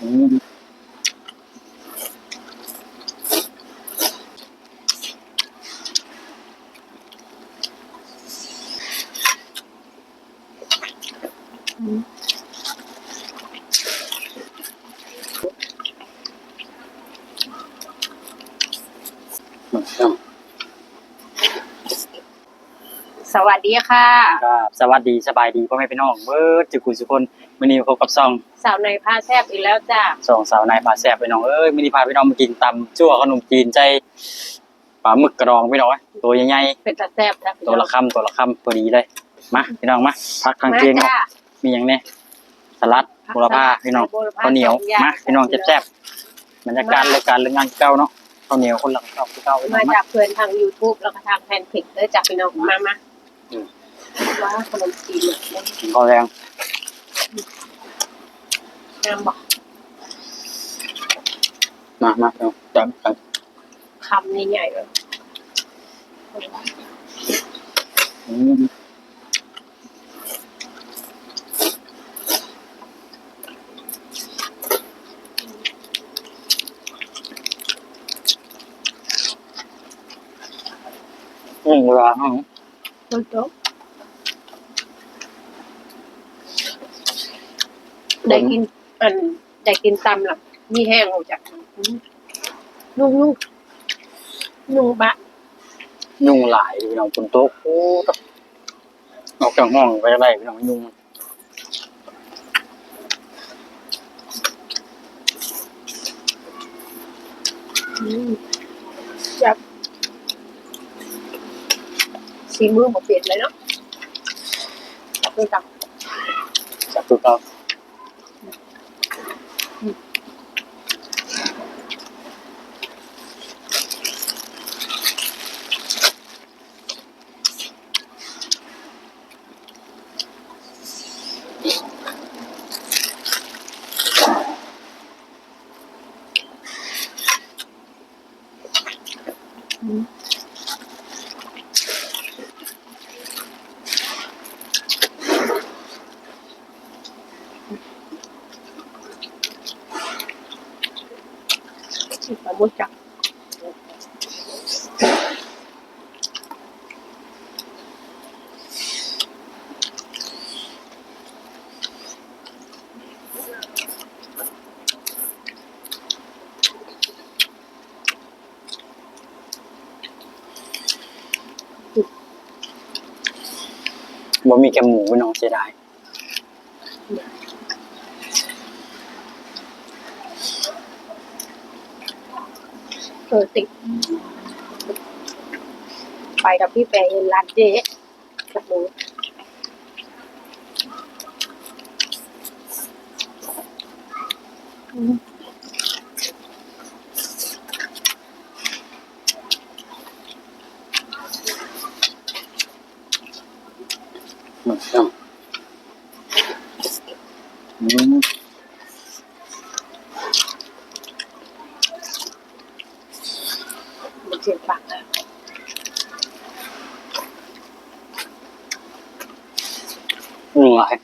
อืม ครับ สวัส ดีค่ะครับสวัสดีสบายดีพ่อแม่พี่น้องเบิร์ดจุกุสุคนมื้อนี้พบกับซองสาวในผ้าแซบอีกแล้วจ้าสองสาวนายพาแซ่บพี่น้องเอ้ยมื้อนี้พาพี่น้องมากินตำจั่วขนมจีนใจปลาหมึกกระดองพี่น้องเอ้ยตัวใหญ่เป็นตาแซบจ้ะๆตัวละคำตัวละคำพอดีเลยมาพี่น้องมาพักทางเคียงมาเนาะจ้ามีหยังเนี่ยสลัดบุรพาพี่น้องบุรพข้าวเหนียวสองอย่างมาพี่น้องแซ่บๆบรรยากาศรายการเรื่องงานเก่าเนาะข้าวเหนียวคนหลังชอบที่เก่าพี่น้อมางมาจากเพื่อนทาง YouTube แล้วก็ทางแฟนเพจเลยจากพี่น้องมามา อืมว่าขนมจีนเนี่ยกินข้าวแรงงามบอกมามาพี่น้องจับจับคำใหญ่ๆเลยอืมอืมเวลาห้องต้นโต๊ะได้กิน อันได้กินตำหลับมีแห้งออกจากอืมนุ่งนุ่งนุ่งบะยุงหลายพี่น้องบนโต๊ะโอ้ตะออกจากห้องไปอะไรพี่น้องยุงอืมจับ สีมือหมดเปลี่ยนเลยเนาะจับด้วยกันจับตัวเรา ปลาหมึกจับบ่มีแกมหมูพี่น้องเสียดาย ออติดไปกับพี่แปรเห็นร้านเจ๊กับหมูอืมพี่น้องอืม มัน เสียงปากนะยุงหลายอืม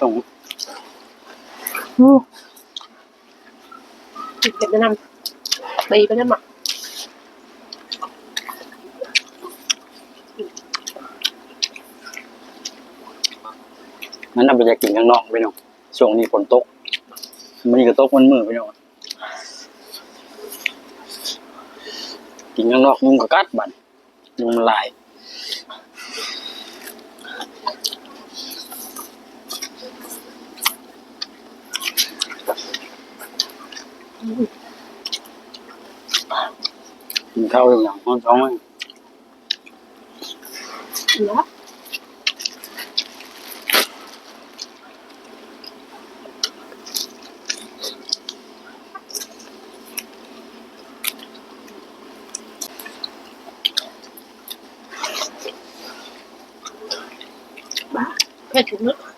ครับตรงติดเก็บแนะนำตีไปนั่นหมักนั้นนำไปจะกินข้างนอกพี่น้องช่วงนี้ฝนตก มันนี่ก็ตกมันมือพี่น้องกินข้างนอกยุงก็กัดบัดยุงมันหลาย กินข้าวอยู่หลังห้องท้องเลยเหรอบ้าเผ็ดถึงเนอะที่นี่กิ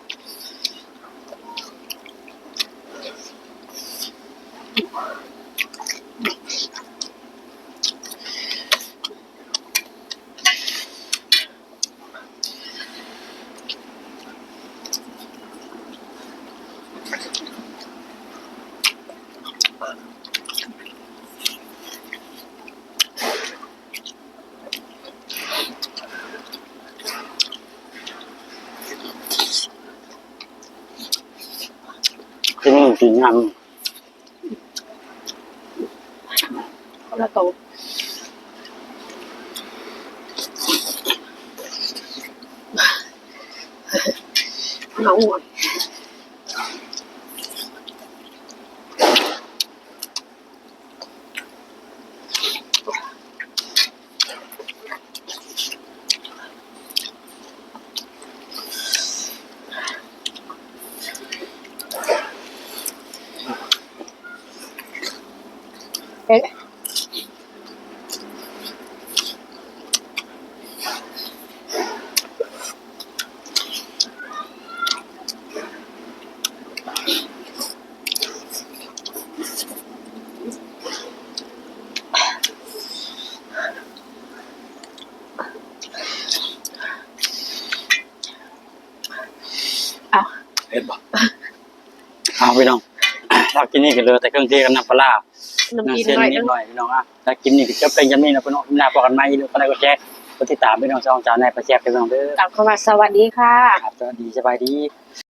นงานคนละโตะเห ถ้ากินนี่ก็เหลยแต่เครื่องเทศกับน้ำปลาร้าน้ำน้ำกินเส้นหน่อยนินึดงหน่อยพี่น้องอะถ้ากินนี่ก็จะเป็นจำนี่นะพี่น้องหน้าพอกันไหมหรือคนใดก็แจ้คนที่ตามพี่น้องช่องจานในประแจกพี่น้องเด้อกลับเข้ามาสวัสดีค่ะ ครับสวัสดีสบายดี